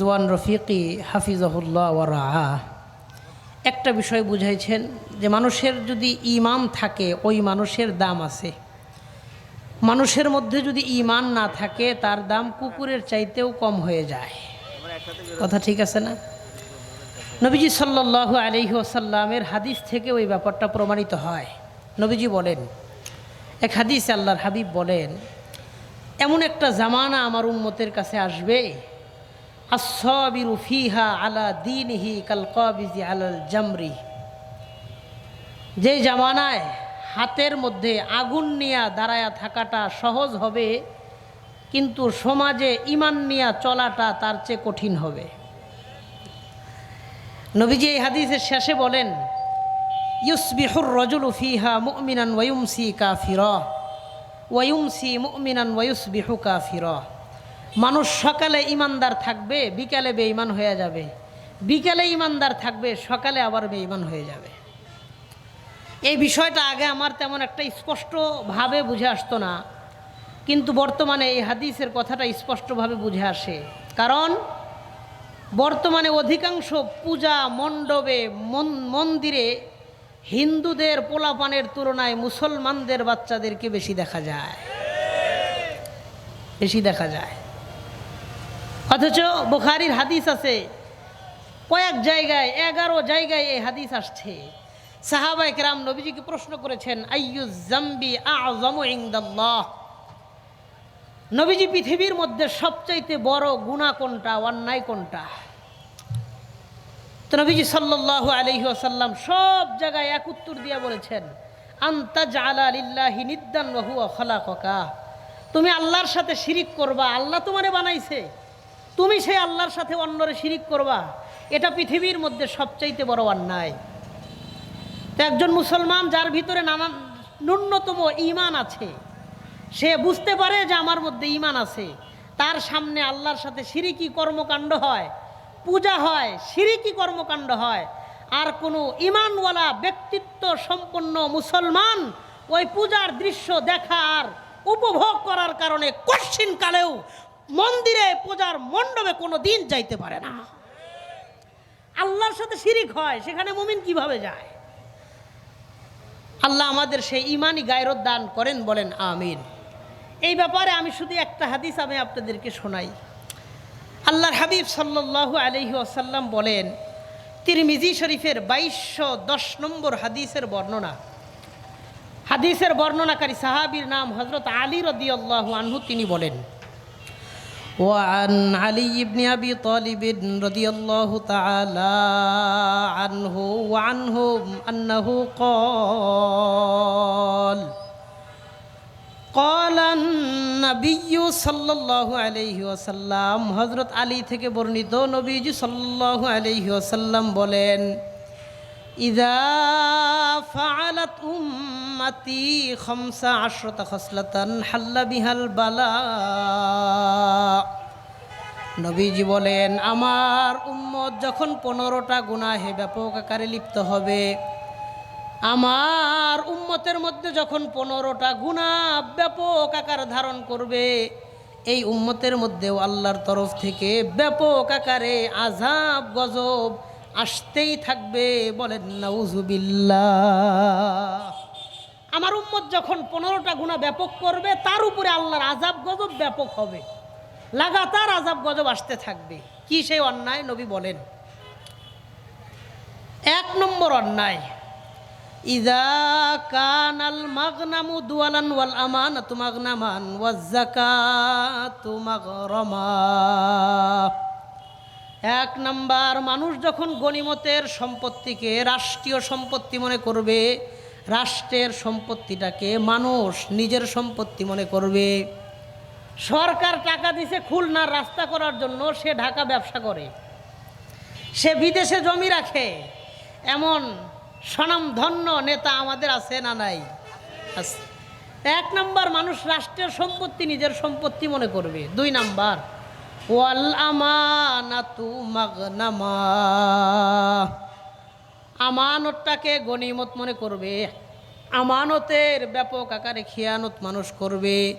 জোয়ান রফিকি হাফিজাহুল্লাহ ওয়ারা একটা বিষয় বুঝাইছেন যে মানুষের যদি ইমান থাকে, ওই মানুষের দাম আছে। মানুষের মধ্যে যদি ইমান না থাকে, তার দাম কুকুরের চাইতেও কম হয়ে যায়। কথা ঠিক আছে না? নবীজি সাল্লাহ আলহি আসাল্লামের হাদিস থেকে ওই ব্যাপারটা প্রমাণিত হয়। নবীজি বলেন, এক হাদিস আল্লাহর হাবিব বলেন, এমন একটা জামানা আমার উম্মতের কাছে আসবে আসবিরু ফিহা আলা দিনহি কাল আলাল জামরি। যে জামানায় হাতের মধ্যে আগুন নিয়া দাঁড়ায়া থাকাটা সহজ হবে, কিন্তু সমাজে ইমান নিয়া চলাটা তার চেয়ে কঠিন হবে। নবীজি এই হাদিসের শেষে বলেন, ইউসবিহুর রজুল ফিহা মুমিনান ওয়ুমসি কাফির ওয়ুমসি মুমিনান ওয়ুসবিহু কাফির। মানুষ সকালে ইমানদার থাকবে, বিকালে বেঈমান হয়ে যাবে। বিকালে ইমানদার থাকবে, সকালে আবার বেঈমান হয়ে যাবে। এই বিষয়টা আগে আমার তেমন একটা স্পষ্টভাবে বুঝে আসতো না। কিন্তু বর্তমানে এই হাদিসের কথাটা স্পষ্টভাবে বুঝে আসে। কারণ, বর্তমানে অধিকাংশ পূজা মণ্ডপে, মন- মন্দিরে হিন্দুদের পোলাপানের তুলনায় মুসলমানদের বাচ্চাদেরকে বেশি দেখা যায়। বেশি দেখা যায়। অথচ বুখারির হাদিস আছে, কয়েক জায়গায়, এগারো জায়গায় এই হাদিস আসছে। সাহাবাই কেরাম নবীজিকে প্রশ্ন করেছেন, আইয়ু জাম্বি নবীজি পৃথিবীর মধ্যে সবচাইতে বড় গুণা কোনটা, অন্যায় কোনটা? তো নবীজি সাল্লাহ আলহি আসাল্লাম সব জায়গায় এক উত্তর দিয়ে বলেছেন আন্তাজ আলা নিদ্দান বহু অখলা ককা তুমি আল্লাহর সাথে শিরিক করবা, আল্লাহ তোমারে বানাইছে। তুমি সেই আল্লাহর সাথে অন্যরে শিরিক করবা। এটা পৃথিবীর মধ্যে সবচাইতে বড় অন্যায়। তো একজন মুসলমান যার ভিতরে নানান ন্যূনতম ইমান আছে, সে বুঝতে পারে যে আমার মধ্যে ইমান আছে। তার সামনে আল্লাহর সাথে সিরিকি কর্মকাণ্ড হয়, পূজা হয় সিরিকি কর্মকাণ্ড হয়। আর কোনো ইমানওয়ালা ব্যক্তিত্ব সম্পন্ন মুসলমান ওই পূজার দৃশ্য দেখার উপভোগ করার কারণে কশ্চিন কালেও মন্দিরে পূজার মণ্ডপে কোনো দিন যাইতে পারে না। আল্লাহর সাথে শিরিক হয়, সেখানে মুমিন কীভাবে যায়? আল্লাহ আমাদের সেই ইমানই গায়রত দান করেন, বলেন আমিন। এই ব্যাপারে আমি শুধু একটা হাদিস আমি আপনাদেরকে শোনাই। আল্লাহর হাবিব সাল্লাল্লাহু আলহি আসাল্লাম বলেন, তিরমিজি শরীফের বাইশশো দশ নম্বর হাদিসের বর্ণনা। হাদিসের বর্ণনাকারী সাহাবীর নাম হজরত আলী রদিয়াল্লাহ আনহু, তিনি বলেন وعن علي بن أبي طالب رضي الله تعالى عنه وعنهم أنه قال قال النبي صلى الله عليه وسلم হযরত আলী থেকে বর্ণিত নবীজি সাল্লাল্লাহু আলাইহি ওয়াসাল্লাম বলেন ইদা ফাআলাত উম্মতি খামসা আশরাতা খসলাতান হাল্লা বিহাল বালা। নবীজি বলেন, আমার উম্মত যখন পনেরোটা গুনাহে ব্যাপক আকারে লিপ্ত হবে, আমার উম্মতের মধ্যে যখন পনেরোটা গুণা ব্যাপক আকার ধারণ করবে, এই উম্মতের মধ্যেও আল্লাহর তরফ থেকে ব্যাপক আকারে আজাব গজব আসতেই থাকবে বলেন, নাউজুবিল্লাহ। আমার উম্মত যখন পনেরোটা গুণা ব্যাপক করবে, তার উপরে আল্লাহর আজাব গজব ব্যাপক হবে। লাগাতার আজাব গজব আসতে থাকবে। কি সেই অন্যায়? নবী বলেন। এক নম্বর অন্যায়, ইদা কানাল মাগনামু দুয়ালান ওয়াল আমানাতু মাগনামান এক নাম্বার, মানুষ যখন গণিমতের সম্পত্তিকে রাষ্ট্রীয় সম্পত্তি মনে করবে রাষ্ট্রের সম্পত্তিটাকে মানুষ নিজের সম্পত্তি মনে করবে। সরকার টাকা দিছে খুলনার রাস্তা করার জন্য, সে ঢাকা ব্যবসা করে। সে বিদেশে জমি রাখে। এমন স্বনামধন্য নেতা আমাদের আছে না নাই। এক নাম্বার মানুষ রাষ্ট্রের সম্পত্তি, নিজের সম্পত্তি মনে করবে। দুই নাম্বার ওয়াল আমানাতু মাগনামা। আমানতটাকে গনিমত মনে করবে। আমানতের ব্যাপক আকারে খিয়ানত মানুষ করবে।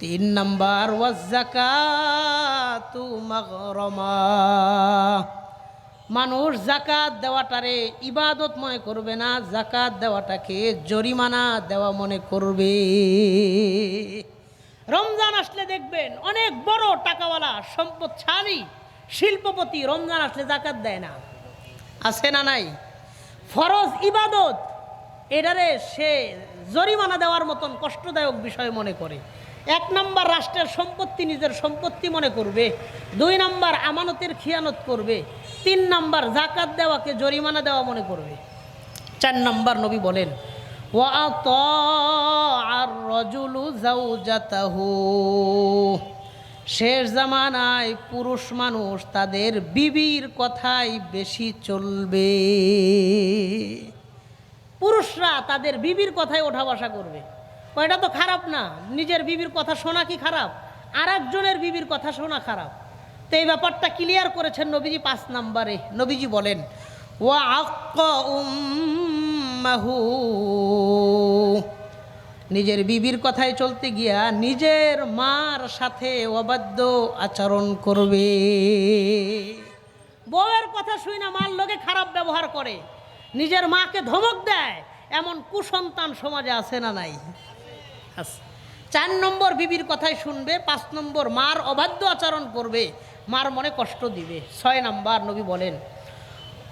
তিন নাম্বার ওয়াজাকাতু মাগরমা। মানুষ জাকাত দেওয়াটারে ইবাদত মনে করবে না জাকাত দেওয়াটাকে জরিমানা দেওয়া মনে করবে। রমজান আসলে দেখবেন, অনেক বড় টাকাওয়ালা, সম্পদশালী শিল্পপতি রমজান আসলে জাকাত দেয় না। আছে না নাই? ফরজ ইবাদত। এটারে সে জরিমানা দেওয়ার মতন কষ্টদায়ক বিষয় মনে করে। এক নম্বর রাষ্ট্রের সম্পত্তি নিজের সম্পত্তি মনে করবে। দুই নাম্বার আমানতের খিয়ানত করবে। তিন নাম্বার জাকাত দেওয়াকে জরিমানা দেওয়া মনে করবে। চার নাম্বার নবী বলেন আর রজুলু জাউজাতাহু শেষ জামানায় পুরুষ মানুষ তাদের বিবির কথাই বেশি চলবে। পুরুষরা তাদের বিবির কথায় ওঠা বসা করবে। এটা তো খারাপ না। নিজের বিবির কথা শোনা কি খারাপ? আর একজনের বিবির কথা শোনা খারাপ। তো এই ব্যাপারটা ক্লিয়ার করেছেন নবীজি পাঁচ নাম্বারে। নবীজি বলেন, ওয়া আক্ক উম্মাহু। নিজের বিবির কথায় চলতে গিয়া নিজের মার সাথে অবাধ্য আচরণ করবে। বউয়ের কথা শুই না, মার লোকে খারাপ ব্যবহার করে। নিজের মাকে ধমক দেয়, এমন কুসন্তান সমাজে আছে না নাই। চার নম্বর বিবির কথাই শুনবে, পাঁচ নম্বর মার অবাধ্য আচরণ করবে, মার মনে কষ্ট দিবে। ছয় নম্বর নবী বলেন,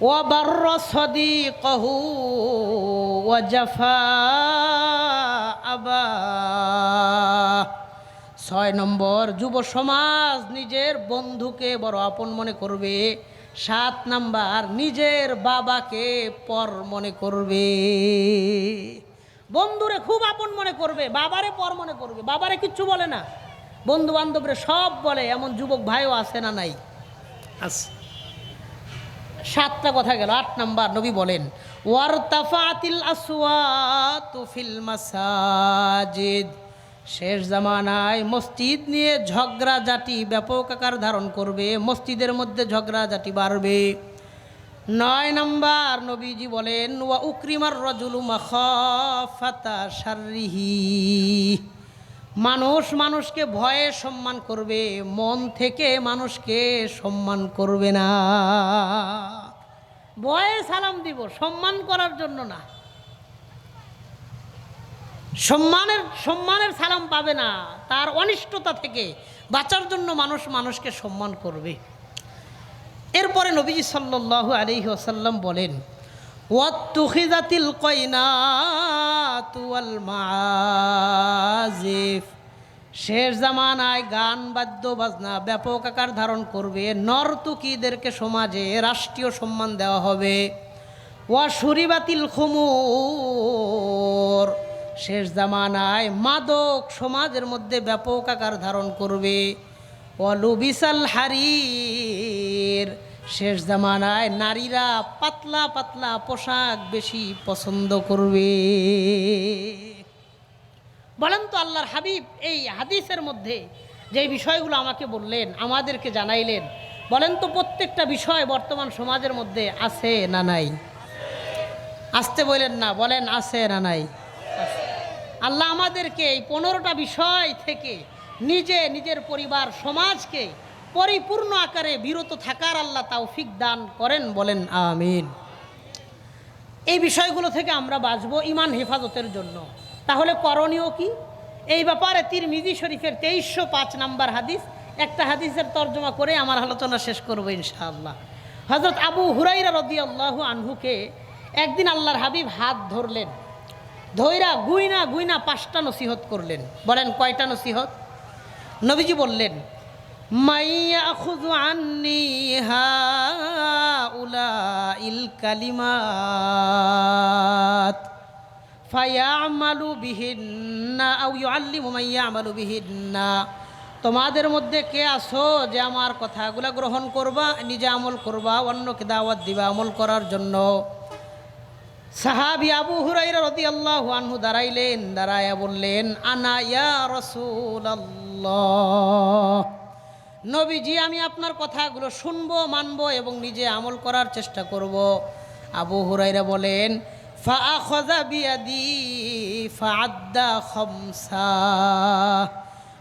ওয়াবার্র সদিকহু ওয়াজাফা আবা ছয় নম্বর যুব সমাজ নিজের বন্ধুকে বড় আপন মনে করবে। সাত নাম্বার নিজের বাবাকে পর মনে করবে। বন্ধুরে খুব আপন মনে করবে বাবারে পর মনে করবে। বাবারে কিচ্ছু বলে না। বন্ধু বান্ধবরে সব বলে এমন যুবক ভাইও আছে না নাই? আছে। সাতটা কথা গেল আট নাম্বার নবী বলেন ওয়ারতাফাতিল আসওয়াতু ফিল মাসাজিদ। শেষ জামানায় মসজিদ নিয়ে ঝগড়া জাতি ব্যাপক আকার ধারণ করবে, মসজিদের মধ্যে ঝগড়া জাতি বাড়বে। নয় নম্বর নবীজি বলেন, ওয়া উক্রিমার রজুলু মাখাফাতা শাররিহি। মানুষ মানুষকে ভয়ে সম্মান করবে, মন থেকে মানুষকে সম্মান করবে না। ভয়ে সালাম দিব, সম্মান করার জন্য না। সম্মানের সম্মানের সালাম পাবে না, তার অনিষ্টতা থেকে বাঁচার জন্য মানুষ মানুষকে সম্মান করবে। এরপরে নবীজি সাল্লাল্লাহু আলাইহি ওয়াসাল্লাম বলেন ওয়াত্তুখিজাতিল কয়নাতু ওয়াল মাআজিফ শেষ জামানায় গান, বাদ্য, বাজনা ব্যাপক আকার ধারণ করবে। নর্তুকিদেরকে সমাজে রাষ্ট্রীয় সম্মান দেওয়া হবে। ওয়া সুরিবাতিল খুমুর। শেষ জামানায় মাদক সমাজের মধ্যে ব্যাপক আকার ধারণ করবে। অলুবিসাল হারির। শেষ জামানায় নারীরা পাতলা পাতলা পোশাক বেশি পছন্দ করবে। বলেন তো আল্লাহর হাবিব এই হাদিসের মধ্যে যে বিষয়গুলো আমাকে বললেন, আমাদেরকে জানাইলেন, বলেন তো প্রত্যেকটা বিষয় বর্তমান সমাজের মধ্যে আছে না নাই? আসতে বলেন না, বলেন আছে না নাই? আল্লাহ আমাদেরকে এই পনেরোটা বিষয় থেকে নিজে নিজের পরিবার, সমাজকে পরিপূর্ণ আকারে বিরত থাকার আল্লাহ তৌফিক দান করেন, বলেন আমিন। এই বিষয়গুলো থেকে আমরা বাঁচবো ইমান হেফাজতের জন্য। তাহলে করণীয় কি? এই ব্যাপারে তিরমিজি শরীফের তেইশশো পাঁচ নাম্বার হাদিস, একটা হাদিসের তর্জমা করে আমার আলোচনা শেষ করব ইনশাআল্লাহ। হজরত আবু হুরাইরা রদি আল্লাহ আনহুকে একদিন আল্লাহর হাবিব হাত ধরলেন ধৈরা গুইনা গুইনা পাঁচটা নসিহত করলেন। বলেন, কয়টা নসিহত? নবীজি বললেন মাইয়া আন্নি হাউলা ইল কালিমাত। ফায়ামালু বিহিন্না, আও ইউআল্লিমু মান ইয়ামালু বিহিন্না। তোমাদের মধ্যে কে আসো যে আমার কথাগুলো গ্রহণ করবা, নিজে আমল করবা, অন্যকে দাওয়াত দিবা আমল করার জন্য? সাহাবি আবু হুরাইরা রদি আল্লাহ আনহু দাঁড়াইলেন দাঁড়াইয়া বললেন, আনা ইয়া রসুল নবীজি, আমি আপনার কথাগুলো শুনব, মানবো এবং নিজে আমল করার চেষ্টা করব। আবু হুরাইরা বলেন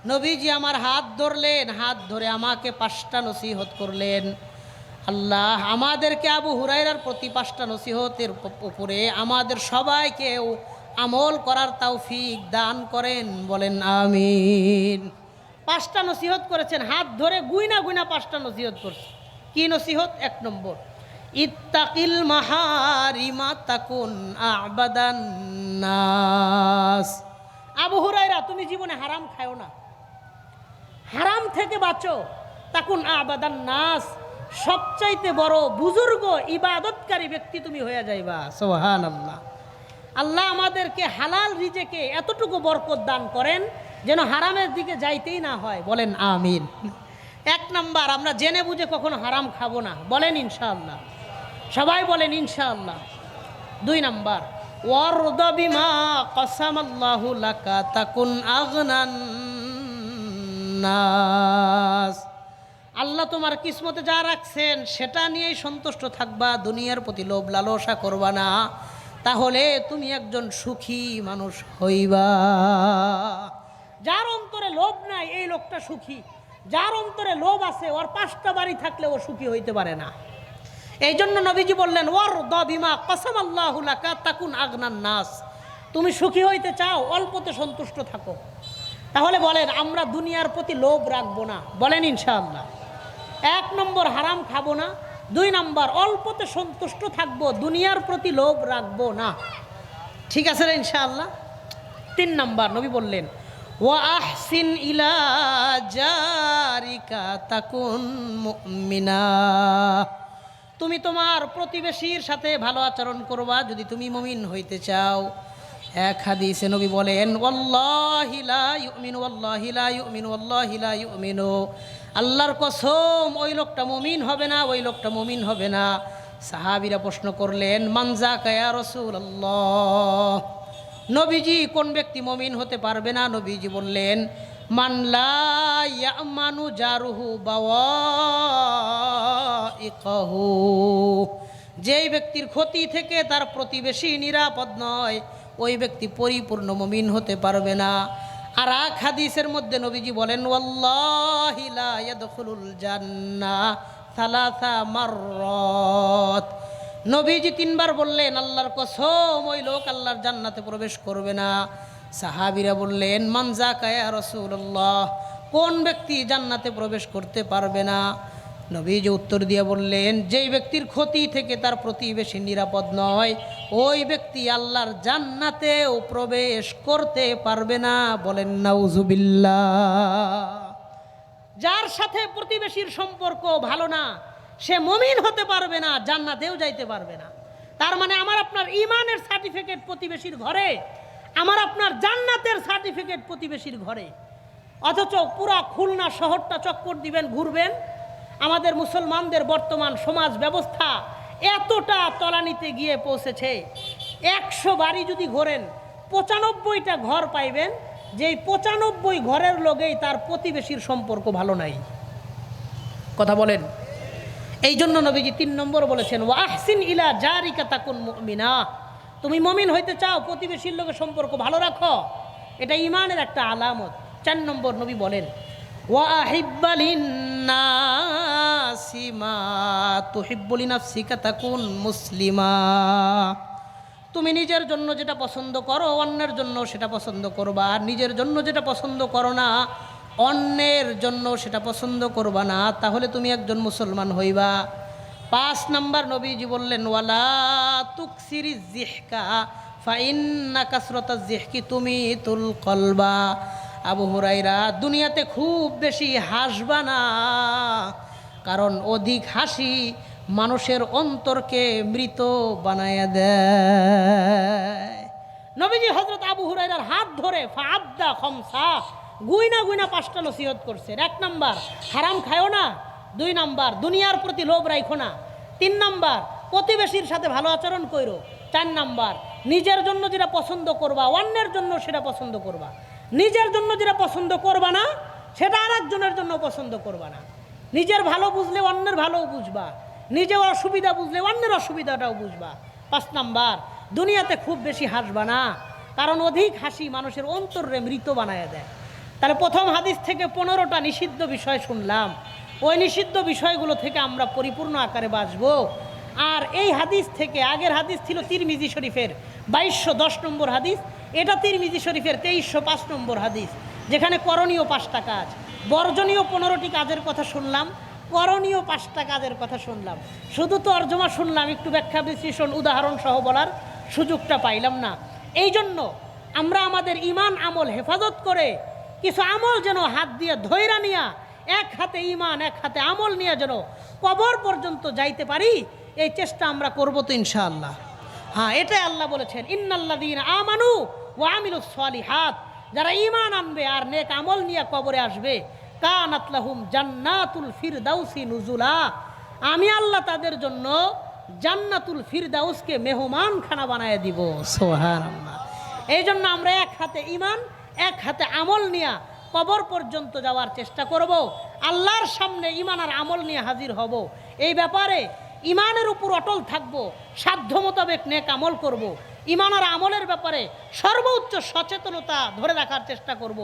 নবীজি আমার হাত ধরলেন, হাত ধরে আমাকে পাঁচটা নসিহত করলেন। আল্লাহ আমাদেরকে আবু হুরাইরার প্রতি পাঁচটা নসিহতের উপরে আমাদের সবাইকেও আমল করার তৌফিক দান করেন, বলেন আমিন। পাঁচটা নসিহত করেছেন, হাত ধরে গুইনা গুইনা পাঁচটা নসিহত করছে। কি নসিহত? এক নম্বর। ইত্তাকিল মাহারিমা তাকুন আবাদান আবু হুরাইরা তুমি জীবনে হারাম খাও না। হারাম থেকে বাঁচো। তাকুন আবাদান নাস। সবচাইতে বড় বুজুর্গ, ইবাদতকারী ব্যক্তি তুমি হয়ে যাইবা। সোহান আল্লাহ আল্লাহ আমাদেরকে হালাল রিজেকে এতটুকু বরকত দান করেন, যেন হারামের দিকে যাইতেই না হয়। বলেন আমিন। এক নাম্বার, আমরা জেনে বুঝে কখনো হারাম খাব না। বলেন ইনশাআল্লাহ। সবাই বলেন ইনশাআল্লাহ। দুই নাম্বার, ওয়ারদ কসামাল্লাহু লাকা তাকুন আগনান নাস। আল্লাহ তোমার কিসমতে যা রাখছেন, সেটা নিয়েই সন্তুষ্ট থাকবা, দুনিয়ার প্রতি লোভ লালসা করবা না। তাহলে তুমি একজন সুখী মানুষ হইবা। যার অন্তরে লোভ নাই, এই লোকটা সুখী। যার অন্তরে লোভ আছে, ওর পাঁচটা বাড়ি থাকলে ও সুখী হইতে পারে না। এই জন্য নবীজি বললেন ওর দ বিমা কসম আল্লাহুলাকা তাকুন আগনান নাস। তুমি সুখী হইতে চাও, অল্পতে সন্তুষ্ট থাকো। তাহলে বলেন, আমরা দুনিয়ার প্রতি লোভ রাখব না। বলেন ইনশাআল্লাহ। এক নম্বর হারাম খাব না। দুই নম্বর, অল্পতে সন্তুষ্ট থাকব, দুনিয়ার প্রতি লোভ রাখব না। ঠিক আছে রে ইনশাআল্লাহ? তিন নম্বর, নবী বললেন, ওয়া আহসিন ইলা জারিকা তাকুন মুমিনা। তুমি তোমার প্রতিবেশীর সাথে ভালো আচরণ করবা যদি তুমি মমিন হইতে চাও। এক হাদিসে নবী বলেন আল্লাহর কসম, ওই লোকটা মমিন হবে না, ওই লোকটা মমিন হবে না। সাহাবিরা প্রশ্ন করলেন মানজা কায়া আল্লাহ নবীজি কোন ব্যক্তি মমিন হতে পারবে না? নবীজি বললেন মানলা ইয়ামানু জারুহু বাওয়াইকাহু। যেই ব্যক্তির ক্ষতি থেকে তার প্রতিবেশী নিরাপদ নয়, ওই ব্যক্তি পরিপূর্ণ মমিন হতে পারবে না। আর এক হাদিসের মধ্যে নবীজি বলেন নবীজি তিনবার বললেন, আল্লাহর কসম, ওই লোক আল্লাহর জান্নাতে প্রবেশ করবে না। সাহাবিরা বললেন মানজা কায়া রসুল্লাহ কোন ব্যক্তি জান্নাতে প্রবেশ করতে পারবে না? নবীজি উত্তর দিয়ে বললেন, যেই ব্যক্তির ক্ষতি থেকে তার প্রতিবেশী নিরাপদ নয়, ওই ব্যক্তি আল্লাহর জান্নাতেও প্রবেশ করতে পারবে না। বলেন, নাউজুবিল্লাহ। যার সাথে প্রতিবেশীর সম্পর্ক ভালো না, সে মমিন হতে পারবে না, জান্নাতেও যাইতে পারবে না। তার মানে আমার আপনার ইমানের সার্টিফিকেট প্রতিবেশীর ঘরে আমার আপনার জান্নাতের সার্টিফিকেট প্রতিবেশীর ঘরে। অথচ পুরা খুলনা শহরটা চক্কর দিবেন, ঘুরবেন। আমাদের মুসলমানদের বর্তমান সমাজ ব্যবস্থা এতটা তলানিতে গিয়ে পৌঁছেছে। একশো বাড়ি যদি ঘোরেন, পঁচানব্বইটা ঘর পাইবেন। যেই পঁচানব্বই ঘরের লগেই তার প্রতিবেশীর সম্পর্ক ভালো নাই। কথা বলেন। এই জন্য নবীজি তিন নম্বর বলেছেন ওয়াহসিন ইলা জারিকা তাকুন মুমিনা। তুমি মমিন হইতে চাও, প্রতিবেশীর লোকের সম্পর্ক ভালো রাখো। এটা ইমানের একটা আলামত। চার নম্বর নবী বলেন মুসলিমা। তুমি নিজের জন্য যেটা পছন্দ করো, অন্যের জন্য সেটা পছন্দ করবা। আর নিজের জন্য যেটা পছন্দ করো না, অন্যের জন্য সেটা পছন্দ করবা না। তাহলে তুমি একজন মুসলমান হইবা। পাঁচ নাম্বার নবীজি বললেন, ওয়ালা তুকসিরি জিহকা ফাইন্না কাসরতা জিহকি তুমি তুল কলবা। আবু হুরাইরা দুনিয়াতে খুব বেশি হাসবা না, কারণ অধিক হাসি মানুষের অন্তরকে মৃত বানায় দেয়। নবীজি হজরত আবু হুরাইরার হাত ধরে ফাবদা খমসা। গুইনা গুইনা পাঁচটা নসিহত করছেন। এক নাম্বার, হারাম খায়ও না। দুই নাম্বার, দুনিয়ার প্রতি লোভ রাখো না। তিন নাম্বার, প্রতিবেশীর সাথে ভালো আচরণ কইরো। চার নাম্বার, নিজের জন্য যেটা পছন্দ করবা, অন্যের জন্য সেটা পছন্দ করবা। নিজের জন্য যেটা পছন্দ করবা না, সেটা আর একজনের জন্য পছন্দ করবা না। নিজের ভালো বুঝলে অন্যের ভালোও বুঝবা। নিজের অসুবিধা বুঝলে অন্যের অসুবিধাটাও বুঝবা। পাঁচ নাম্বার, দুনিয়াতে খুব বেশি হাসবা না, কারণ অধিক হাসি মানুষের অন্তরে মৃত বানায় দেয়। তাহলে প্রথম হাদিস থেকে পনেরোটা নিষিদ্ধ বিষয় শুনলাম। ওই নিষিদ্ধ বিষয়গুলো থেকে আমরা পরিপূর্ণ আকারে বাঁচব। আর এই হাদিস থেকে আগের হাদিস ছিল তিরমিজি শরীফের বাইশশো দশ নম্বর হাদিস, এটা তিরমিজি শরীফের তেইশশো পাঁচ নম্বর হাদিস, যেখানে করণীয় পাঁচটা কাজ। বর্জনীয় পনেরোটি কাজের কথা শুনলাম, করণীয় পাঁচটা কাজের কথা শুনলাম। শুধু তো অর্জমা শুনলাম, একটু ব্যাখ্যা বিশ্লেষণ, উদাহরণ সহ বলার সুযোগটা পাইলাম না। এই জন্য আমরা আমাদের ইমান আমল হেফাজত করে কিছু আমল যেন হাত দিয়ে ধৈরা নিয়া এক হাতে ইমান এক হাতে আমল নিয়ে যেন কবর পর্যন্ত যাইতে পারি, এই চেষ্টা আমরা করব তো ইনশাআল্লাহ। হ্যাঁ এটাই আল্লাহ বলেছেন ইন্নাল্লাদিন আমানু ও আমিলু হাত যারা ইমান আনবে আর নেক আমল নিয়ে কবরে আসবে কানাতলাহুম জান্নাতুল ফিরদাউসি নুজুলা আমি আল্লাহ তাদের জন্য জান্নাতুল ফিরদাউসকে মেহমান খানা বানায় দিব। সোহান এই জন্য আমরা এক হাতে ইমান এক হাতে আমল নিয়ে কবর পর্যন্ত যাওয়ার চেষ্টা করব, আল্লাহর সামনে ইমান আর আমল নিয়ে হাজির হব এই ব্যাপারে ইমানের উপর অটল থাকব, সাধ্য মোতাবেক নেক আমল করব। ইমান আর আমলের ব্যাপারে সর্বোচ্চ সচেতনতা ধরে রাখার চেষ্টা করব।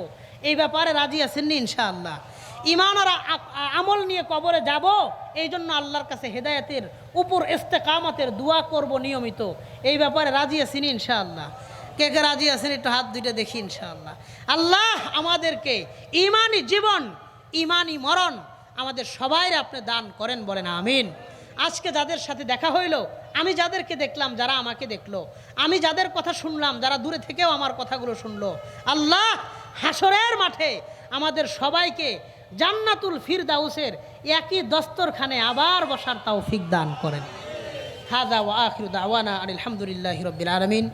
এই ব্যাপারে রাজি আছেননি ইনশাআল্লাহ ইমান আর আমল নিয়ে কবরে যাব, এই জন্য আল্লাহর কাছে হেদায়েতের উপর ইস্তেকামতের দোয়া করব নিয়মিত এই ব্যাপারে রাজি আছেন ইনশাআল্লাহ কে কে রাজি আছেন একটু হাত দুইটা দেখি ইনশাআল্লাহ। আল্লাহ আমাদেরকে ইমানই জীবন ইমানই মরণ আমাদের সবাই আপনি দান করেন বলেন, আমিন। আজকে যাদের সাথে দেখা হইল, আমি যাদেরকে দেখলাম যারা আমাকে দেখল, আমি যাদের কথা শুনলাম যারা দূরে থেকেও আমার কথাগুলো শুনলো, আল্লাহ হাসরের মাঠে আমাদের সবাইকে জান্নাতুল ফিরদাউসের একই দস্তরখানে আবার বসার তৌফিক দান করেন। হাদা ওয়া আখিরু দাওয়ানা আলহামদুলিল্লাহি রাব্বিল আলামিন।